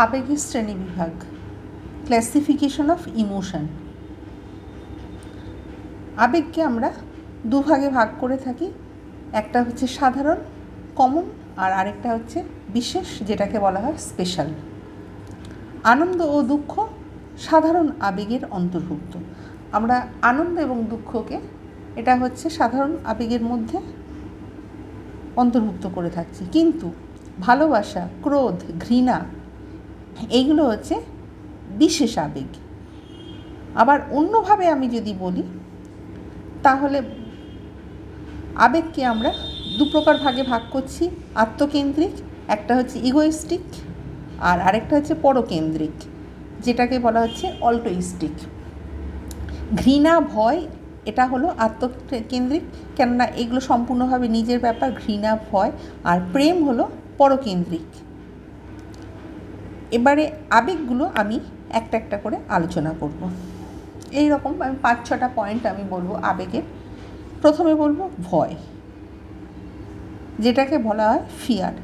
আবেগের শ্রেণীবিভাগ classification of emotion আবেগকে আমরা দুভাগে ভাগ করে থাকি, একটা হচ্ছে সাধারণ কমন আর আরেকটা হচ্ছে বিশেষ, যেটাকে বলা হয় স্পেশাল আনন্দ ও দুঃখ সাধারণ আবেগের অন্তর্ভুক্ত। আমরা আনন্দ এবং দুঃখকে, এটা হচ্ছে সাধারণ আবেগের মধ্যে অন্তর্ভুক্ত করে থাকছি। কিন্তু ভালোবাসা, ক্রোধ, ঘৃণা এইগুলো হচ্ছে বিশেষ আবেগ। আবার অন্যভাবে আমি যদি বলি, তাহলে আবেগকে আমরা দু প্রকার ভাগে ভাগ করছি, আত্মকেন্দ্রিক, একটা হচ্ছে ইগোইস্টিক আর আরেকটা হচ্ছে পরকেন্দ্রিক, যেটাকে বলা হচ্ছে অল্টোইস্টিক ঘৃণা, ভয়, এটা হলো আত্মকেন্দ্রিক, কেননা এগুলো সম্পূর্ণভাবে নিজের ব্যাপার, ঘৃণা, ভয় আর প্রেম হলো পরকেন্দ্রিক। এবারে আবেগগুলো আমি একটা একটা করে আলোচনা করব। এই রকম আমি পাঁচ, ছটা পয়েন্ট আমি বলব আবেগের। প্রথমে বলব ভয়, যেটাকে বলা হয় ফিয়ার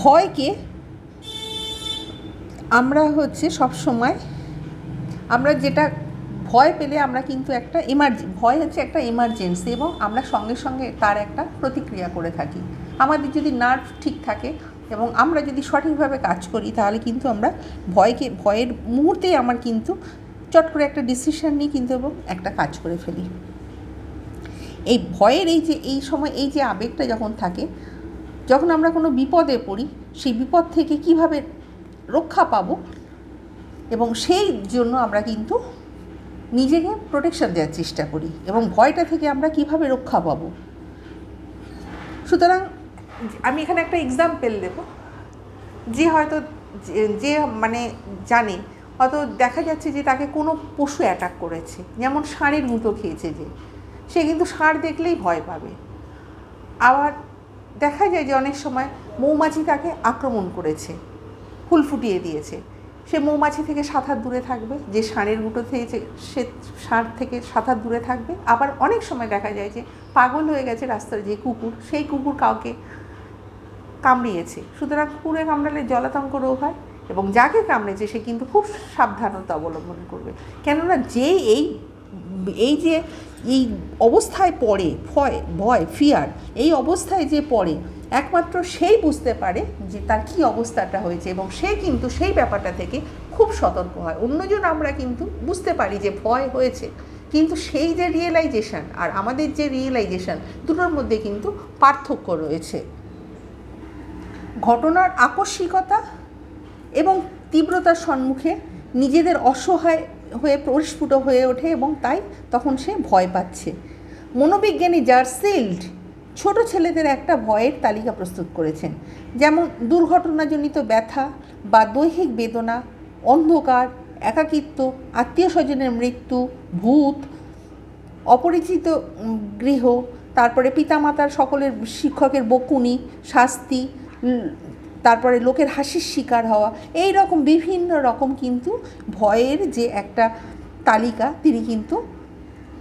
ভয়কে আমরা হচ্ছে সব সময় আমরা যেটা ভয় পেলে আমরা কিন্তু একটা এমার্জে ভয় হচ্ছে একটা এমার্জেন্সি এবং আমরা সঙ্গে সঙ্গে তার একটা প্রতিক্রিয়া করে থাকি। আমাদের যদি নার্ভ ঠিক থাকে এবং আমরা যদি সঠিকভাবে কাজ করি, তাহলে কিন্তু আমরা ভয়কে, ভয়ের মুহূর্তেই আমার কিন্তু চট করে একটা ডিসিশন নিই কিন্তু এবং একটা কাজ করে ফেলি। এই ভয়ের এই যে, এই সময়, এই যে আবেগটা যখন থাকে, যখন আমরা কোনো বিপদে পড়ি, সেই বিপদ থেকে কীভাবে রক্ষা পাবো এবং সেই জন্য আমরা কিন্তু নিজেকে প্রোটেকশন দেওয়ার চেষ্টা করি এবং ভয়টা থেকে আমরা কীভাবে রক্ষা পাবো। সুতরাং আমি এখানে একটা এক্সাম্পল দেব। যে হয়তো যে মানে জানে, হয়তো দেখা যাচ্ছে যে তাকে কোনো পশু অ্যাটাক করেছে। যেমন ষাঁড়ের মুতো খেয়েছে যে, সে কিন্তু ষাঁড় দেখলেই ভয় পাবে। আবার দেখা যায় যে অনেক সময় মৌমাছি তাকে আক্রমণ করেছে, ফুল ফুটিয়ে দিয়েছে। সে মৌমাছি থেকে সাত হাত দূরে থাকবে, যে ষাঁড়ের গুঁটো থেকে সে ষাঁড় থেকে সাত হাত দূরে থাকবে। আবার অনেক সময় দেখা যায় যে পাগল হয়ে গেছে রাস্তার যে কুকুর, সেই কুকুর কাউকে কামড়িয়েছে। সুতরাং কুকুরে কামড়ালে জলাতঙ্ক রোগ হয় এবং যাকে কামড়েছে সে কিন্তু খুব সাবধানতা অবলম্বন করবে। কেননা যে এই এই যে, এই অবস্থায় পড়ে, ভয় ভয় ফিয়ার এই অবস্থায় যে পড়ে, একমাত্র সেই বুঝতে পারে যে তার কী অবস্থাটা হয়েছে এবং সে কিন্তু সেই ব্যাপারটা থেকে খুব সতর্ক হয়। অন্যজন আমরা কিন্তু বুঝতে পারি যে ভয় হয়েছে, কিন্তু সেই যে রিয়েলাইজেশন আর আমাদের যে রিয়েলাইজেশন দুটোর মধ্যে কিন্তু পার্থক্য রয়েছে। ঘটনার আকস্মিকতা এবং তীব্রতার সম্মুখে নিজেদের অসহায় হয়ে পরিস্ফুট হয়ে ওঠে এবং তাই তখন সে ভয় পাচ্ছে। মনোবিজ্ঞানী জার্সিল্ড ছোট ছেলেদের একটা ভয়ের তালিকা প্রস্তুত করেছেন। যেমন দুর্ঘটনাজনিত ব্যথা বা দৈহিক বেদনা, অন্ধকার, একাকিত্ব, আত্মীয় স্বজনের মৃত্যু, ভূত, অপরিচিত গৃহ, তারপরে পিতামাতার সকলের শিক্ষকের বকুনি, শাস্তি তারপরে লোকের হাসির শিকার হওয়া, এই রকম বিভিন্ন রকম কিন্তু ভয়ের যে একটা তালিকা তিনি কিন্তু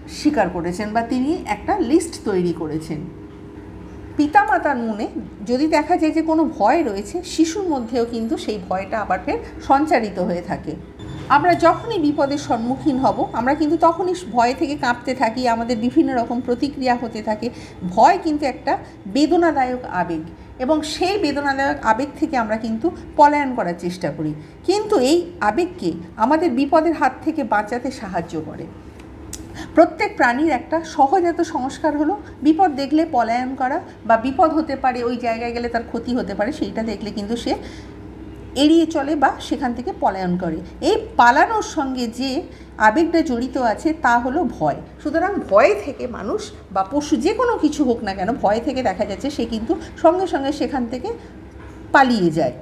স্বীকার করেছেন বা তিনি একটা লিস্ট তৈরি করেছেন। পিতামাতার মনে যদি দেখা যায় যে কোনো ভয় রয়েছে, শিশুর মধ্যেও কিন্তু সেই ভয়টা আবার ফের সঞ্চারিত হয়ে থাকে। আমরা যখনই বিপদের সম্মুখীন হব, আমরা কিন্তু তখনই ভয় থেকে কাঁপতে থাকি, আমাদের বিভিন্ন রকম প্রতিক্রিয়া হতে থাকে। ভয় কিন্তু একটা বেদনাদায়ক আবেগ। এবং সেই বেদনাদায়ক আবেগ থেকে আমরা কিন্তু পলায়ন করার চেষ্টা করি। কিন্তু এই আবেগকে আমাদের বিপদের হাত থেকে বাঁচাতে সাহায্য করে। প্রত্যেক প্রাণীর একটা সহজাত সংস্কার হলো, বিপদ দেখলে পলায়ন করা বা বিপদ হতে পারে, ওই জায়গায় গেলে তার ক্ষতি হতে পারে, সেইটা দেখলে কিন্তু সে এড়িয়ে চলে বা সেখান থেকে পলায়ন করে। এই পালানোর সঙ্গে যে আবেগটা জড়িত আছে তা হলো ভয়। সুতরাং ভয় থেকে মানুষ বা পশু যে কোনো কিছু হোক না কেন, ভয় থেকে দেখা যাচ্ছে সে কিন্তু সঙ্গে সঙ্গে সেখান থেকে পালিয়ে যায়।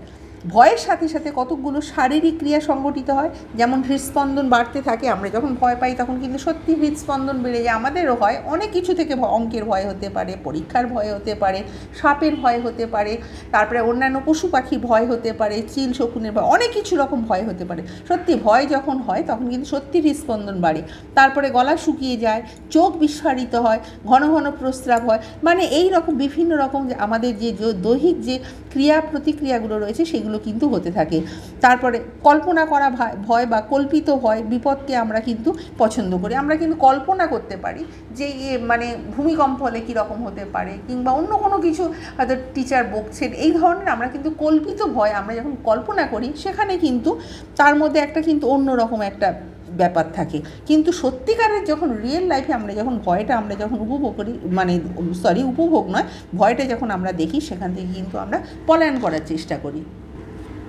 ভয়ের সাথে সাথে কতকগুলো শারীরিক ক্রিয়া সংগঠিত হয়, যেমন হৃদস্পন্দন বাড়তে থাকে, আমরা যখন ভয় পাই তখন কিন্তু সত্যি হৃদস্পন্দন বেড়ে যায়। আমাদেরও হয়, অনেক কিছু থেকে অঙ্কের ভয় হতে পারে, পরীক্ষার ভয় হতে পারে, সাপের ভয় হতে পারে, তারপরে অন্যান্য পশু পাখির ভয় হতে পারে, চিল, শকুনের ভয়, অনেক কিছু রকম ভয় হতে পারে। সত্যি ভয় যখন হয় তখন কিন্তু সত্যি হৃদস্পন্দন বাড়ে। তারপরে গলা শুকিয়ে যায়, চোখ বিস্ফারিত হয়, ঘন ঘন প্রস্রাব হয়। মানে এই রকম বিভিন্ন রকম আমাদের যে দৈহিক যে ক্রিয়া প্রতিক্রিয়াগুলো রয়েছে সেগুলো কিন্তু হতে থাকে। তারপরে কল্পনা করা ভয় বা কল্পিত ভয়, বিপদকে আমরা কিন্তু পছন্দ করি। আমরা কিন্তু কল্পনা করতে পারি যে মানে ভূমিকম্প হলে কীরকম হতে পারে কিংবা অন্য কোনো কিছু হয়তো টিচার বকছেন, এই ধরনের আমরা কিন্তু কল্পিত ভয় আমরা যখন কল্পনা করি, সেখানে কিন্তু তার মধ্যে একটা কিন্তু অন্য রকম একটা ব্যাপার থাকে। কিন্তু সত্যিকারের যখন রিয়েল লাইফে আমরা যখন ভয়টা আমরা যখন উপভোগ করি মানে সরি উপভোগ নয়, ভয়টা যখন আমরা দেখি, সেখান থেকে কিন্তু আমরা পলায়ন করার চেষ্টা করি।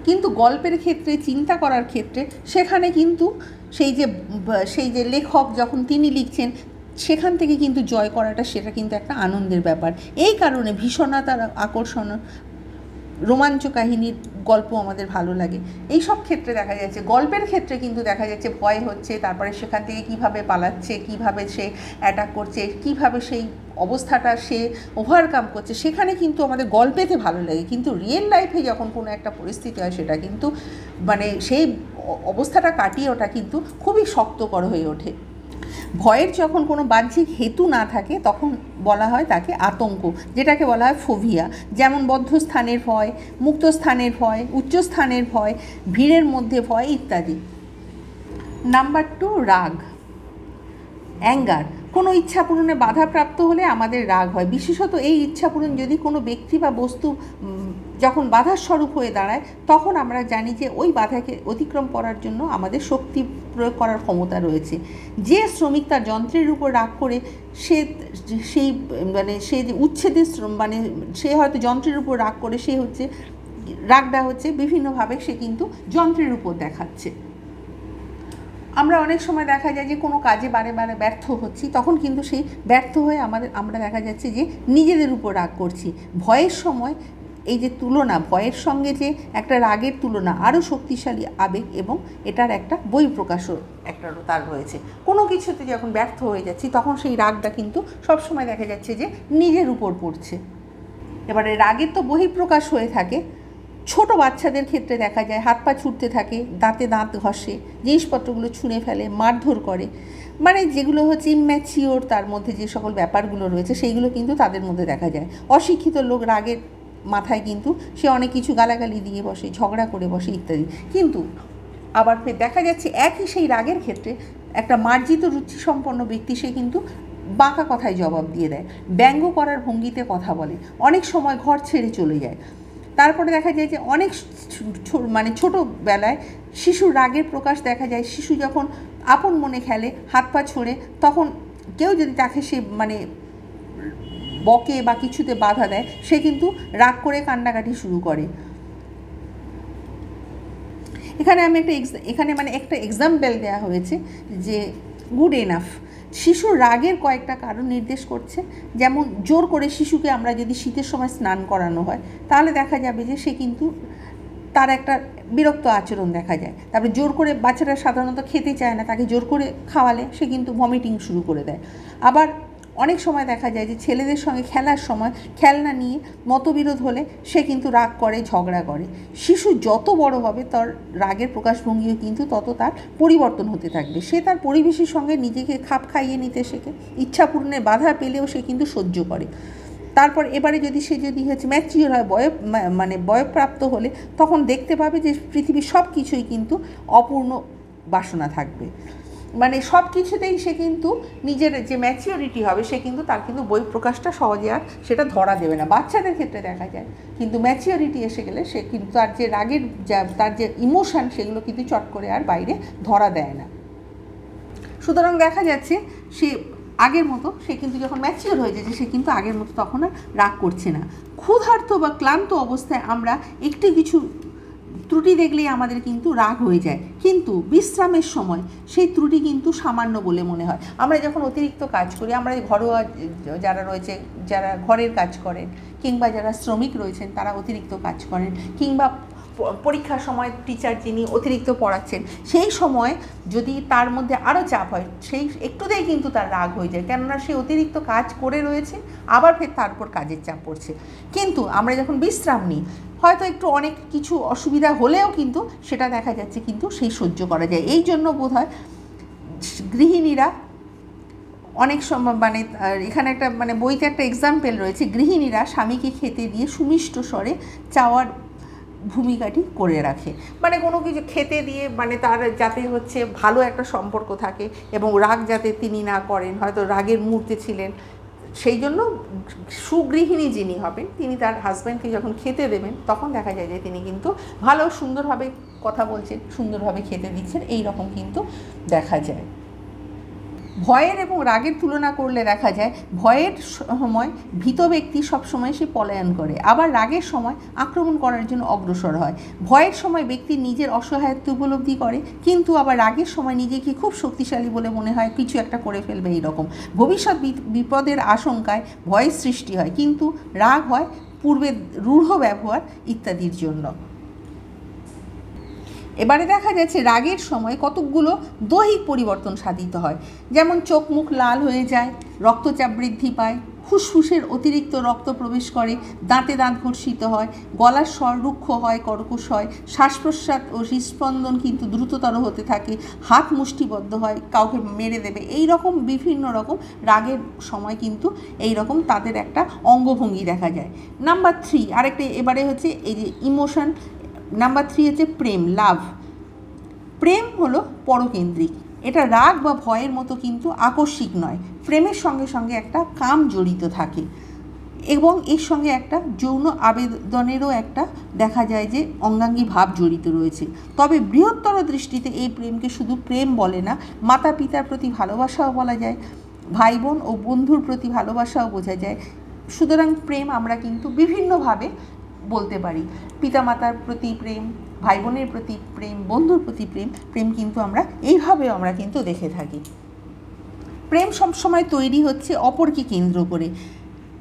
কিন্তু গল্পের ক্ষেত্রে, চিন্তা করার ক্ষেত্রে সেখানে কিন্তু সেই যে সেই যে লেখক যখন তিনি লিখছেন, সেখান থেকে কিন্তু জয় করাটা সেটা কিন্তু একটা আনন্দের ব্যাপার। এই কারণে ভীষণতার আকর্ষণ রোমাঞ্চ কাহিনীর গল্প আমাদের ভালো লাগে। এই সব ক্ষেত্রে দেখা যাচ্ছে, গল্পের ক্ষেত্রে কিন্তু দেখা যাচ্ছে ভয় হচ্ছে, তারপরে সেখান থেকে কীভাবে পালাচ্ছে, কীভাবে সে অ্যাটাক করছে, কীভাবে সেই অবস্থাটা সে ওভারকাম করছে, সেখানে কিন্তু আমাদের গল্পেতে ভালো লাগে। কিন্তু রিয়েল লাইফে যখন কোনো একটা পরিস্থিতি হয়, সেটা কিন্তু মানে সেই অবস্থাটা কাটিয়ে ওটা কিন্তু খুবই শক্তকর হয়ে ওঠে। ভয়ের যখন কোনো বাহ্যিক হেতু না থাকে, তখন বলা হয় তাকে আতঙ্ক, যেটাকে বলা হয় ফোভিয়া। যেমন বদ্ধ স্থানের ভয়, মুক্ত স্থানের ভয়, উচ্চ স্থানের ভয়, ভিড়ের মধ্যে ভয় ইত্যাদি। নাম্বার টু, রাগ। অ্যাঙ্গার। কোনো ইচ্ছা পূরণে বাধাপ্রাপ্ত হলে আমাদের রাগ হয়। বিশেষত এই ইচ্ছা পূরণ যদি কোনো ব্যক্তি বা বস্তু যখন বাধার স্বরূপ হয়ে দাঁড়ায়, তখন আমরা জানি যে ওই বাধাকে অতিক্রম করার জন্য আমাদের শক্তি প্রয়োগ করার ক্ষমতা রয়েছে। যে শ্রমিক তার যন্ত্রের উপর রাগ করে, সে সেই মানে সে যে উচ্ছেদের শ্রম মানে সে হয়তো যন্ত্রের উপর রাগ করে, সে হচ্ছে রাগটা হচ্ছে, বিভিন্নভাবে সে কিন্তু যন্ত্রের উপর দেখাচ্ছে। আমরা অনেক সময় দেখা যায় যে কোনো কাজে বারে বারে ব্যর্থ হচ্ছি, তখন কিন্তু সেই ব্যর্থ হয়ে আমাদের, আমরা দেখা যাচ্ছে যে নিজেদের উপর রাগ করছি। ভয়ের সময় এই যে তুলনা, ভয়ের সঙ্গে যে একটা রাগের তুলনা, আরও শক্তিশালী আবেগ এবং এটার একটা বই প্রকাশও একটা তার রয়েছে। কোনো কিছুতে যখন ব্যর্থ হয়ে যাচ্ছি, তখন সেই রাগটা কিন্তু সবসময় দেখা যাচ্ছে যে নিজের উপর পড়ছে। এবারে রাগের তো বহিঃপ্রকাশ হয়ে থাকে। ছোট বাচ্চাদের ক্ষেত্রে দেখা যায়, হাত পা ছুটতে থাকে, দাঁতে দাঁত ঘষে, জিনিসপত্রগুলো ছুঁড়ে ফেলে, মারধর করে। মানে যেগুলো হচ্ছে ইম্যাচিওর তার মধ্যে যে সকল ব্যাপারগুলো রয়েছে, সেইগুলো কিন্তু তাদের মধ্যে দেখা যায়। অশিক্ষিত লোক রাগের মাথায় কিন্তু সে অনেক কিছু গালাগালি দিয়ে বসে, ঝগড়া করে বসে ইত্যাদি। কিন্তু আবার ফের দেখা যাচ্ছে একই সেই রাগের ক্ষেত্রে একটা মার্জিত রুচিসম্পন্ন ব্যক্তি সে কিন্তু বাঁকা কথায় জবাব দিয়ে দেয়, ব্যঙ্গ করার ভঙ্গিতে কথা বলে, অনেক সময় ঘর ছেড়ে চলে যায়। তারপরে দেখা যায় যে অনেক মানে ছোটোবেলায় শিশুর রাগের প্রকাশ দেখা যায়, শিশু যখন আপন মনে খেলে, হাত পা ছড়ে, তখন কেউ যদি তাকে সে মানে বকে বা কিছুতে বাধা দেয়, সে কিন্তু রাগ করে কান্নাকাটি শুরু করে। এখানে আমি একটা এখানে মানে একটা এক্সাম্পল দেওয়া হয়েছে যে গুড এনাফ শিশুর রাগের কয়েকটা কারণ নির্দেশ করছে, যেমন জোর করে শিশুকে আমরা যদি শীতের সময় স্নান করানো হয়, তাহলে দেখা যাবে যে সে কিন্তু তার একটা বিরক্ত আচরণ দেখা যায়। তারপরে জোর করে বাচ্চারা সাধারণত খেতে চায় না, তাকে জোর করে খাওয়ালে সে কিন্তু ভমিটিং শুরু করে দেয়। আবার অনেক সময় দেখা যায় যে ছেলেদের সঙ্গে খেলার সময় খেলনা নিয়ে মতবিরোধ হলে সে কিন্তু রাগ করে, ঝগড়া করে। শিশু যত বড় হবে তার রাগের প্রকাশভঙ্গিও কিন্তু তত তার পরিবর্তন হতে থাকবে। সে তার পরিবেশের সঙ্গে নিজেকে খাপ খাইয়ে নিতে শেখে, ইচ্ছা পূরণের বাধা পেলেও সে কিন্তু সহ্য করে। তারপর এবারে যদি সে যদি হচ্ছে ম্যাচিওর হয় বয় মানে বয়প্রাপ্ত হলে তখন দেখতে পাবে যে পৃথিবীর সব কিছুই কিন্তু অপূর্ণ বাসনা থাকবে। মানে সব কিছুতেই সে কিন্তু নিজের যে ম্যাচিওরিটি হবে, সে কিন্তু তার কিন্তু বই প্রকাশটা সহজে আর সেটা ধরা দেবে না। বাচ্চাদের ক্ষেত্রে দেখা যায়, কিন্তু ম্যাচিওরিটি এসে গেলে সে কিন্তু তার যে রাগের যা, তার যে ইমোশান সেগুলো কিন্তু চট করে আর বাইরে ধরা দেয় না। সুতরাং দেখা যাচ্ছে সে আগের মতো, সে কিন্তু যখন ম্যাচিওর হয়ে যাচ্ছে সে কিন্তু আগের মতো তখন আর রাগ করছে না। ক্ষুধার্ত বা ক্লান্ত অবস্থায় আমরা একটি কিছু ত্রুটি দেখলেই আমাদের কিন্তু রাগ হয়ে যায়। কিন্তু বিশ্রামের সময় সেই ত্রুটি কিন্তু সামান্য বলে মনে হয়। আমরা যখন অতিরিক্ত কাজ করি, আমরা ঘরোয়া যারা রয়েছে, যারা ঘরের কাজ করেন কিংবা যারা শ্রমিক রয়েছেন, তারা অতিরিক্ত কাজ করেন কিংবা পরীক্ষার সময় টিচার যিনি অতিরিক্ত পড়াচ্ছেন, সেই সময় যদি তার মধ্যে আরও চাপ হয়, সেই একটুতেই কিন্তু তার রাগ হয়ে যায়। কেননা সে অতিরিক্ত কাজ করে রয়েছে, আবার ফের তার উপর কাজের চাপ পড়ছে। কিন্তু আমরা যখন বিশ্রাম নিই, হয়তো একটু অনেক কিছু অসুবিধা হলেও কিন্তু সেটা দেখা যাচ্ছে কিন্তু সেই সহ্য করা যায়। এই জন্য বোধ হয় গৃহিণীরা অনেক সময় মানে এখানে একটা মানে বইতে একটা এক্সাম্পেল রয়েছে। গৃহিণীরা স্বামীকে খেতে দিয়ে সুমিষ্ট স্বরে চাওয়ার ভূমিকাটি করে রাখে। মানে কোনো কিছু খেতে দিয়ে মানে তার যাতে হচ্ছে ভালো একটা সম্পর্ক থাকে এবং রাগ যাতে তিনি না করেন, হয়তো রাগের মুহূর্তে ছিলেন, সেই জন্য সুগৃহিণী যিনি হবেন, তিনি তার হাজব্যান্ডকে যখন খেতে দেবেন, তখন দেখা যায় যে তিনি কিন্তু ভালো সুন্দরভাবে কথা বলছেন, সুন্দরভাবে খেতে দিচ্ছেন এই রকম কিন্তু দেখা যায়। ভয়ের এবং রাগের তুলনা করলে দেখা যায়, ভয়ের সময় ভীত ব্যক্তি সবসময় সে পলায়ন করে। আবার রাগের সময় আক্রমণ করার জন্য অগ্রসর হয়। ভয়ের সময় ব্যক্তি নিজের অসহায়ত্ব উপলব্ধি করে, কিন্তু আবার রাগের সময় নিজেকে খুব শক্তিশালী বলে মনে হয়, কিছু একটা করে ফেলবে এই রকম ভবিষ্যৎ বিপদের আশঙ্কায় ভয়ের সৃষ্টি হয়, কিন্তু রাগ হয় পূর্বের রূঢ় ব্যবহার ইত্যাদির জন্য। এবারে দেখা যাচ্ছে রাগের সময় কতকগুলো দৈহিক পরিবর্তন সাধিত হয়। যেমন চোখ মুখ লাল হয়ে যায়, রক্তচাপ বৃদ্ধি পায়, ফুসফুসের অতিরিক্ত রক্ত প্রবেশ করে, দাঁতে দাঁত ঘর্ষিত হয়, গলার স্বর রুক্ষ হয়, কর্কশ হয় শ্বাস প্রশ্বাস ও হৃস্পন্দন কিন্তু দ্রুততর হতে থাকে, হাত মুষ্টিবদ্ধ হয়, কাউকে মেরে দেবে। এই রকম বিভিন্ন রকম রাগের সময় কিন্তু এই রকম তাদের একটা অঙ্গভঙ্গি দেখা যায়। নাম্বার থ্রি আরেকটা এবারে হচ্ছে এই যে ইমোশন নাম্বার থ্রি হচ্ছে প্রেম লাভ প্রেম হলো পরকেন্দ্রিক। এটা রাগ বা ভয়ের মতো কিন্তু আকস্মিক নয়। প্রেমের সঙ্গে সঙ্গে একটা কাম জড়িত থাকে এবং এর সঙ্গে একটা যৌন আবেদনেরও একটা দেখা যায় যে অঙ্গাঙ্গী ভাব জড়িত রয়েছে। তবে বৃহত্তর দৃষ্টিতে এই প্রেমকে শুধু প্রেম বলে না মাতা পিতার প্রতি ভালোবাসাও বলা যায় ভাই বোন ও বন্ধুর প্রতি ভালোবাসাও বোঝা যায়। সুতরাং প্রেম আমরা কিন্তু বিভিন্নভাবে বলতে পারি। পিতামাতার প্রতি প্রেম ভাই বোনের প্রতি প্রেম, বন্ধুর প্রতি প্রেম প্রেম কিন্তু আমরা এইভাবে আমরা কিন্তু দেখে থাকি। প্রেম সবসময় তৈরি হচ্ছে অপরকে কেন্দ্র করে।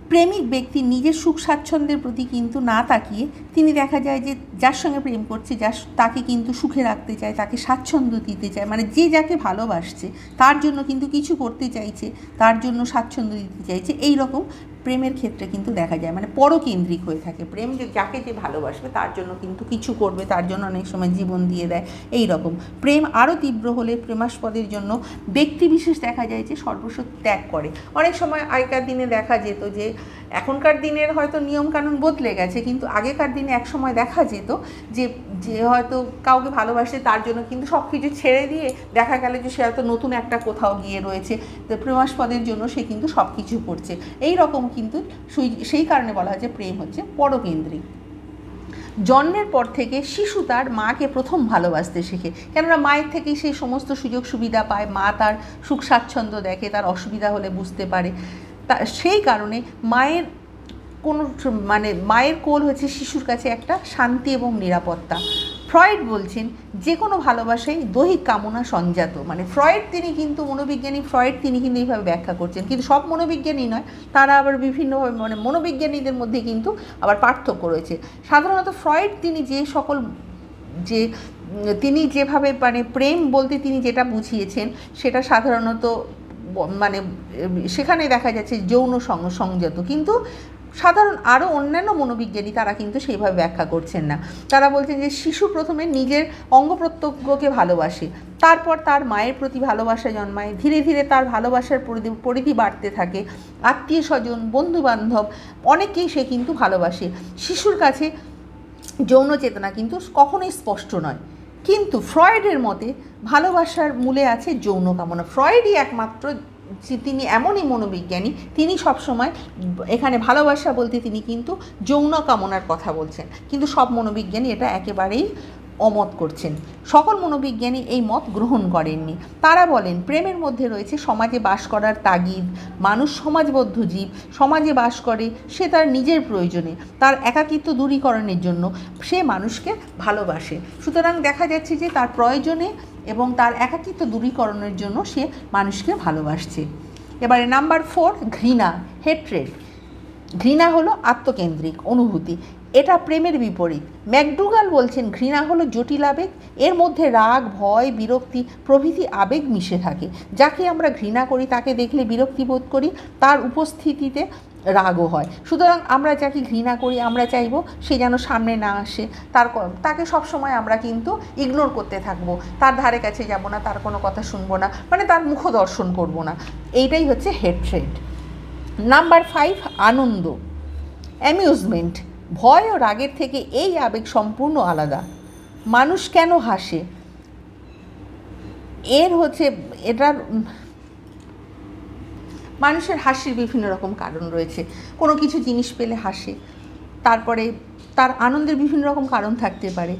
প্রেমিক ব্যক্তি নিজের সুখ স্বাচ্ছন্দ্যের প্রতি কিন্তু না তাকিয়ে তিনি দেখা যায় যে যার সঙ্গে প্রেম করছে, যার তাকে কিন্তু সুখে রাখতে চায়, তাকে স্বাচ্ছন্দ্য দিতে চায় মানে যে যাকে ভালোবাসছে, তার জন্য কিন্তু কিছু করতে চাইছে, তার জন্য স্বাচ্ছন্দ্য দিতে চাইছে, এই রকম প্রেমের ক্ষেত্রে কিন্তু দেখা যায় মানে পরকেন্দ্রিক হয়ে থাকে। প্রেম যে যাকে যে ভালোবাসবে, তার জন্য কিন্তু কিছু করবে, তার জন্য অনেক সময় জীবন দিয়ে দেয়, এই রকম। প্রেম আরও তীব্র হলে প্রেমাস্পদের জন্য ব্যক্তি বিশেষ দেখা যায় যে সর্বস্ব ত্যাগ করে। অনেক সময় আগেকার দিনে দেখা যেত যে, এখনকার দিনের হয়তো নিয়মকানুন বদলে গেছে, কিন্তু আগেকার দিনে এক সময় দেখা যেত যে যে হয়তো কাউকে ভালোবাসে তার জন্য কিন্তু সব কিছু ছেড়ে দিয়ে দেখা গেল যে সে হয়তো নতুন একটা কোথাও গিয়ে রয়েছে। তো প্রেমাস্পদের জন্য সে কিন্তু সব কিছু করছে। এই রকম কিন্তু সেই- সেই কারণে বলা হয় যে প্রেম হচ্ছে পরকেন্দ্রিক। জন্মের পর থেকে শিশু তার মাকে প্রথম ভালোবাসতে শেখে। কেননা মায়ের থেকেই সে সমস্ত সুযোগ সুবিধা পায়, মা তার সুখ স্বাচ্ছন্দ্য দেখে, তার অসুবিধা হলে বুঝতে পারে। তা, সেই কারণে মায়ের কোনো মানে মায়ের কোল হচ্ছে শিশুর কাছে একটা শান্তি এবং নিরাপত্তা। ফ্রয়েড বলছেন, যে কোনো ভালোবাসাই দৈহিক কামনা সঞ্জাত। মানে ফ্রয়েড তিনি কিন্তু মনোবিজ্ঞানী, ফ্রয়েড তিনি কিন্তু এইভাবে ব্যাখ্যা করছেন। কিন্তু সব মনোবিজ্ঞানী নয়, তারা আবার বিভিন্নভাবে মানে মনোবিজ্ঞানীদের মধ্যে কিন্তু আবার পার্থক্য রয়েছে। সাধারণত ফ্রয়েড তিনি যে সকল যে তিনি যেভাবে মানে প্রেম বলতে তিনি যেটা বুঝিয়েছেন, সেটা সাধারণত মানে সেখানে দেখা যাচ্ছে যৌন সংযত। কিন্তু সাধারণ আরও অন্যান্য মনোবিজ্ঞানী তারা কিন্তু সেইভাবে ব্যাখ্যা করছেন না। তারা বলছেন যে শিশু প্রথমে নিজের অঙ্গ প্রত্যঙ্গকে ভালোবাসে, তারপর তার মায়ের প্রতি ভালোবাসা জন্মায়, ধীরে ধীরে তার ভালোবাসার পরিধি বাড়তে থাকে, আত্মীয় স্বজন বন্ধু বান্ধব অনেকেই সে কিন্তু ভালোবাসে। শিশুর কাছে যৌন চেতনা কিন্তু কখনোই স্পষ্ট নয়। কিন্তু ফ্রয়েডের মতে ভালোবাসার মূলে আছে যৌন কামনা। ফ্রয়েডই একমাত্র তিনি এমনই মনোবিজ্ঞানী, তিনি সবসময় এখানে ভালোবাসা বলতে তিনি কিন্তু যৌন কামনার কথা বলছেন। কিন্তু সব মনোবিজ্ঞানী এটা একেবারেই অমত করছেন। সকল মনোবিজ্ঞানী এই মত গ্রহণ করেননি। তারা বলেন, প্রেমের মধ্যে রয়েছে সমাজে বাস করার তাগিদ, মানুষ সমাজবদ্ধ জীব, সমাজে বাস করে সে তার নিজের প্রয়োজনে, তার একাকিত্ব দূরীকরণের জন্য সে মানুষকে ভালোবাসে। সুতরাং দেখা যাচ্ছে যে তার প্রয়োজনে এবং তার একাকিত্ব দূরীকরণের জন্য সে মানুষকে ভালোবাসছে। এবারে নাম্বার ফোর, ঘৃণা, হেট্রেড। ঘৃণা হলো আত্মকেন্দ্রিক অনুভূতি। এটা প্রেমের বিপরীত। ম্যাকডুগাল বলছেন, ঘৃণা হলো জটিল আবেগ। এর মধ্যে রাগ, ভয়, বিরক্তি প্রভৃতি আবেগ মিশে থাকে। যাকে আমরা ঘৃণা করি, তাকে দেখলে বিরক্তি বোধ করি। তার উপস্থিতিতে রাগও হয়। সুতরাং আমরা যাকে ঘৃণা করি, আমরা চাইব সে যেন সামনে না আসে। তার তাকে সবসময় আমরা কিন্তু ইগনোর করতে থাকব। তার ধারে কাছে যাব না, তার কোনো কথা শুনব না মানে তার মুখ দর্শন করব না। এইটাই হচ্ছে হেডট্রেড নাম্বার ফাইভ আনন্দ। অ্যামিউজমেন্ট ভয় ও রাগের থেকে এই আবেগ সম্পূর্ণ আলাদা। মানুষ কেন হাসে? এর হচ্ছে, এটার মানুষের হাসির বিভিন্ন রকম কারণ রয়েছে। কোনো কিছু জিনিস পেলে হাসে। তারপরে তার আনন্দের বিভিন্ন রকম কারণ থাকতে পারে।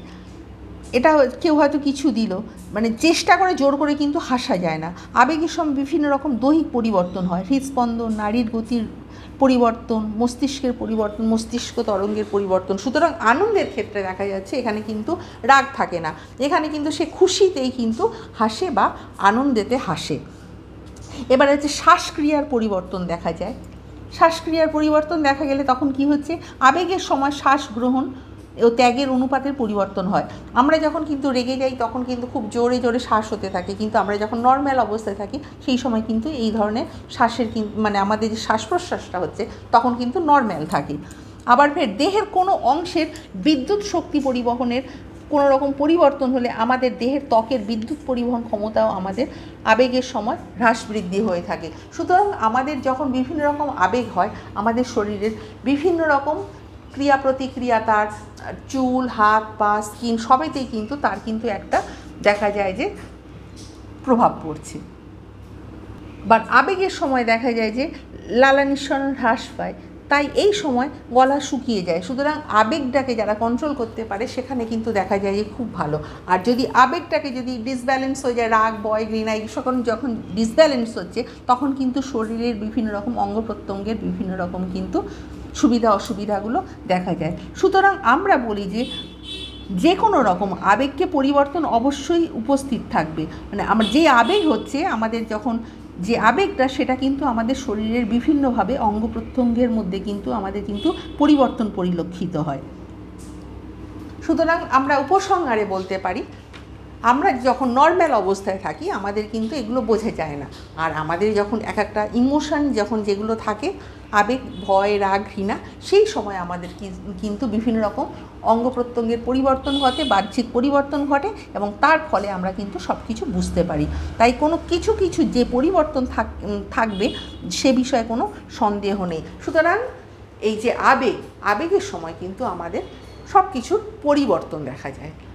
এটা কেউ হয়তো কিছু দিল। মানে চেষ্টা করে জোর করে কিন্তু হাসা যায় না। আবেগের সময় বিভিন্ন রকম দৈহিক পরিবর্তন হয়। হৃদস্পন্দন, নারীর গতির পরিবর্তন, মস্তিষ্কের পরিবর্তন, মস্তিষ্ক তরঙ্গের পরিবর্তন। সুতরাং আনন্দের ক্ষেত্রে দেখা যাচ্ছে এখানে কিন্তু রাগ থাকে না। এখানে কিন্তু সে খুশিতেই কিন্তু হাসে বা আনন্দেতে হাসে। এবার হচ্ছে শ্বাসক্রিয়ার পরিবর্তন দেখা যায়। শ্বাসক্রিয়ার পরিবর্তন দেখা গেলে তখন কি হচ্ছে? আবেগের সময় শ্বাস গ্রহণ ও ত্যাগের অনুপাতের পরিবর্তন হয়। আমরা যখন কিন্তু রেগে যাই, তখন কিন্তু খুব জোরে জোরে শ্বাস হতে থাকে। কিন্তু আমরা যখন নর্মাল অবস্থায় থাকি, সেই সময় কিন্তু এই ধরনের শ্বাসের মানে আমাদের যে শ্বাস প্রশ্বাসটা হচ্ছে, তখন কিন্তু নর্মাল থাকে। আবার ফের দেহের কোনো অংশের বিদ্যুৎ শক্তি পরিবহনের কোনো রকম পরিবর্তন হলে আমাদের দেহের ত্বকের বিদ্যুৎ পরিবহন ক্ষমতাও আমাদের আবেগের সময় হ্রাস বৃদ্ধি হয়ে থাকে। সুতরাং আমাদের যখন বিভিন্ন রকম আবেগ হয়, আমাদের শরীরের বিভিন্ন রকম ক্রিয়া প্রতিক্রিয়া তার, চুল, হাত, পা, স্কিন সবেতেই কিন্তু তার কিন্তু একটা দেখা যায় যে প্রভাব পড়ছে। বাট আবেগের সময় দেখা যায় যে লালা নিঃসরণ হ্রাস পায়। তাই এই সময় গলা শুকিয়ে যায়। সুতরাং আবেগটাকে যারা কন্ট্রোল করতে পারে, সেখানে কিন্তু দেখা যায় যে খুব ভালো। আর যদি আবেগটাকে যদি ডিসব্যালেন্স হয়ে যায়, রাগ বয় ঘৃণা, এই সকল যখন ডিসব্যালেন্স হচ্ছে, তখন কিন্তু শরীরের বিভিন্ন রকম অঙ্গ প্রত্যঙ্গের বিভিন্ন রকম কিন্তু সুবিধা, অসুবিধাগুলো দেখা যায়। সুতরাং আমরা বলি যে যে কোনো রকম আবেগকে পরিবর্তন অবশ্যই উপস্থিত থাকবে। মানে আমার যে আবেগ হচ্ছে, আমাদের যখন যে আবেগটা সেটা কিন্তু আমাদের শরীরের বিভিন্নভাবে অঙ্গ প্রত্যঙ্গের মধ্যে কিন্তু আমাদের কিন্তু পরিবর্তন পরিলক্ষিত হয়। সুতরাং আমরা উপসংহারে বলতে পারি আমরা যখন নর্মাল অবস্থায় থাকি, আমাদের কিন্তু এগুলো বোঝা যায় না। আর আমাদের যখন এক একটা ইমোশন যখন যেগুলো থাকে, আবেগ, ভয়, রাগ, ঘৃণা, সেই সময় আমাদের কিন্তু বিভিন্ন রকম অঙ্গ প্রত্যঙ্গের পরিবর্তন ঘটে, বাহ্যিক পরিবর্তন ঘটে এবং তার ফলে আমরা কিন্তু সব কিছু বুঝতে পারি। তাই কোনো কিছু কিছু যে পরিবর্তন থাক থাকবে, সে বিষয়ে কোনো সন্দেহ নেই। সুতরাং এই যে আবেগ, আবেগের সময় কিন্তু আমাদের সব কিছুর পরিবর্তন দেখা যায়।